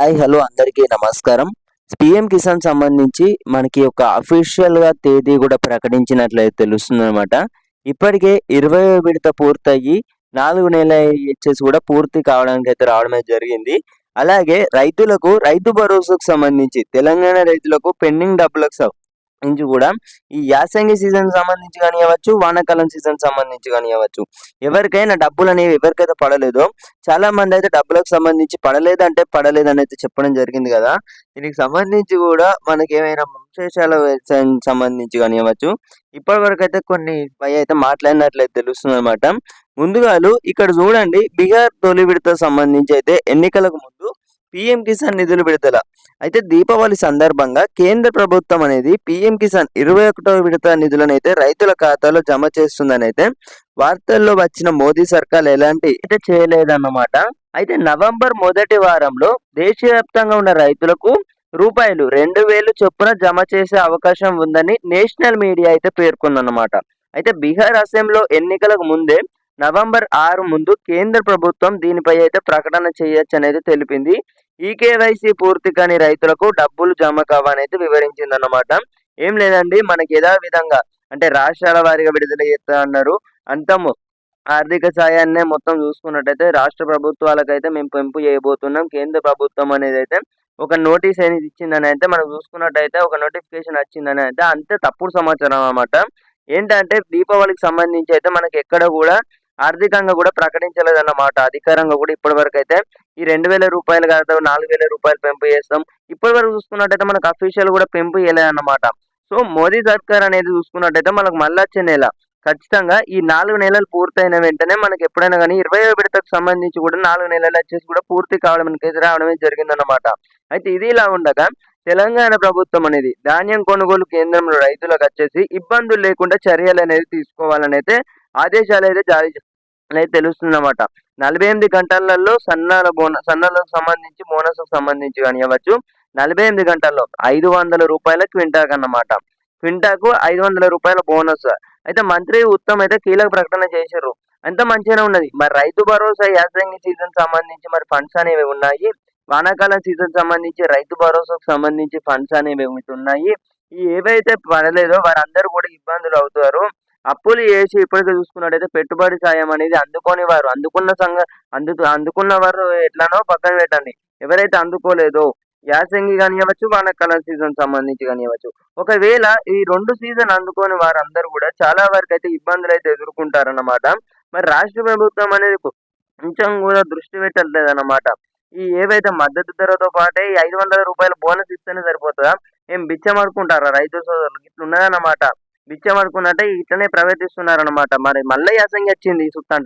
Hi hello అందరికీ నమస్కారం. PM Kisan సంబంధించి మనకి ఒక అఫీషియల్గా తేదీ కూడా ప్రకటించినట్లయితే తెలుస్తుంది అనమాట ఇప్పటికే ఇరవై విడత పూర్తయి నాలుగు నెలల ఇచ్చేసి కూడా పూర్తి కావడానికి అయితే రావడం జరిగింది. అలాగే రైతులకు రైతు భరోసాకు సంబంధించి తెలంగాణ రైతులకు పెండింగ్ డబ్బులకు నుంచి కూడా ఈ యాసంగి సీజన్ సంబంధించి కానివ్వచ్చు వానాకాలం సీజన్ సంబంధించి కానివ్వచ్చు. ఎవరికైనా డబ్బులు అనేవి ఎవరికైతే పడలేదో చాలా మంది అయితే డబ్బులకు సంబంధించి పడలేదు అంటే పడలేదు పడలేదని అయితే చెప్పడం జరిగింది కదా. దీనికి సంబంధించి కూడా మనకి ఏమైనా విశేషాల సంబంధించి కానివ్వచ్చు ఇప్పటి వరకు అయితే కొన్ని పై అయితే మాట్లాడినట్లయితే తెలుస్తుంది అనమాట ముందుగాలు ఇక్కడ చూడండి బీహార్ తొలి విడత సంబంధించి అయితే ఎన్నికలకు ముందు పిఎం కిసాన్ నిధులు విడుదల. అయితే దీపావళి సందర్భంగా కేంద్ర ప్రభుత్వం అనేది పిఎం కిసాన్ ఇరవై ఒకటో విడత నిధులను అయితే రైతుల ఖాతాలో జమ చేస్తుందని అయితే వార్తల్లో వచ్చిన మోదీ సర్కార్ ఎలాంటి అయితే చేయలేదన్నమాట. అయితే నవంబర్ మొదటి వారంలో దేశవ్యాప్తంగా ఉన్న రైతులకు రూపాయలు రెండు వేలు చొప్పున జమ చేసే అవకాశం ఉందని నేషనల్ మీడియా అయితే పేర్కొందన్నమాట. అయితే బీహార్ అసెంబ్లీలో ఎన్నికలకు ముందే నవంబర్ ఆరు ముందు కేంద్ర ప్రభుత్వం దీనిపై అయితే ప్రకటన చేయొచ్చు అనేది తెలిపింది. ఈ కేవైసీ పూర్తి కాని రైతులకు డబ్బులు జమ కావని అయితే వివరించింది అన్నమాట ఏం లేదండి మనకి ఏదో విధంగా అంటే రాష్ట్రాల వారిగా విడుదల చేస్తా అన్నారు. అంతము ఆర్థిక సాయాన్నే మొత్తం చూసుకున్నట్టయితే రాష్ట్ర ప్రభుత్వాలకైతే మేము పెంపు చేయబోతున్నాం. కేంద్ర ప్రభుత్వం అనేది అయితే ఒక నోటీస్ అనేది ఇచ్చిందని అయితే మనం చూసుకున్నట్టయితే ఒక నోటిఫికేషన్ వచ్చిందని అయితే అంతే తప్పుడు సమాచారం అన్నమాట. ఏంటంటే దీపావళికి సంబంధించి అయితే మనకి ఎక్కడ కూడా ఆర్థికంగా కూడా ప్రకటించలేదన్నమాట. అధికారంగా కూడా ఇప్పటి వరకు అయితే ఈ రెండు వేల రూపాయలు కాదు నాలుగు వేల రూపాయలు పెంపు చేస్తాం. ఇప్పటివరకు చూసుకున్నట్టయితే మనకు అఫీషియల్ కూడా పెంపు చేయలేదన్నమాట. సో మోదీ సర్కార్ అనేది చూసుకున్నట్టయితే మనకు మళ్ళీ వచ్చే నెల ఖచ్చితంగా ఈ నాలుగు నెలలు పూర్తయిన వెంటనే మనకి ఎప్పుడైనా కానీ ఇరవై విడతకు సంబంధించి కూడా నాలుగు నెలలు వచ్చేసి కూడా పూర్తి కావడం మనకి రావడమే జరిగిందన్నమాట. అయితే ఇది ఇలా ఉండగా తెలంగాణ ప్రభుత్వం అనేది ధాన్యం కొనుగోలు కేంద్రంలో రైతులకు వచ్చేసి ఇబ్బందులు లేకుండా చర్యలు అనేది తీసుకోవాలని అయితే ఆదేశాలు అయితే జారీ అనేది తెలుస్తుందన్నమాట. నలభై ఎనిమిది గంటలలో సన్నాల బోన సన్నాలకు సంబంధించి బోనస్కు సంబంధించి కానివ్వచ్చు నలభై ఎనిమిది గంటల్లో ఐదు వందల రూపాయల క్వింటాక్ అన్నమాట. క్వింటాకు ఐదు వందల రూపాయల బోనస్. అయితే మంత్రి ఉత్తమ్ అయితే కీలక ప్రకటన చేశారు. అంత మంచిగానే ఉన్నది. మరి రైతు భరోసా యాసంగి సీజన్ సంబంధించి మరి ఫండ్స్ అనేవి ఉన్నాయి. వానాకాలం సీజన్ సంబంధించి రైతు భరోసాకు సంబంధించి ఫండ్స్ అనేవి ఉన్నాయి. ఏవైతే పడలేదో వారందరూ కూడా ఇబ్బందులు అవుతారు. అప్పులు చేసి ఇప్పటికే చూసుకున్నట్టయితే పెట్టుబడి సాయం అనేది అందుకోని వారు అందుకున్న సంఘ అందు అందుకున్న వారు ఎట్లానో పక్కన పెట్టండి. ఎవరైతే అందుకోలేదో యాసంగి కానివ్వచ్చు కలర్ సీజన్ సంబంధించి కానివ్వచ్చు. ఒకవేళ ఈ రెండు సీజన్ అందుకోని వారందరూ కూడా చాలా వరకు అయితే ఇబ్బందులు అయితే ఎదుర్కొంటారన్నమాట. మరి రాష్ట్ర ప్రభుత్వం అనేది కొంచెం కూడా దృష్టి పెట్టట్లేదన్నమాట. ఈ ఏవైతే మద్దతు ధరతో పాటే ఈ ఐదు వందల రూపాయల బోనస్ ఇస్తేనే సరిపోతుందా? ఏం బిచ్చం అనుకుంటారా రైతు సోదరులు? ఇట్లా ఉన్నదన్నమాట బిచ్చం అనుకున్నట్టే ఇట్లనే ప్రవర్తిస్తున్నారన్నమాట. మరి మళ్ళీ అసంగి వచ్చింది ఈ సుత్త అంటే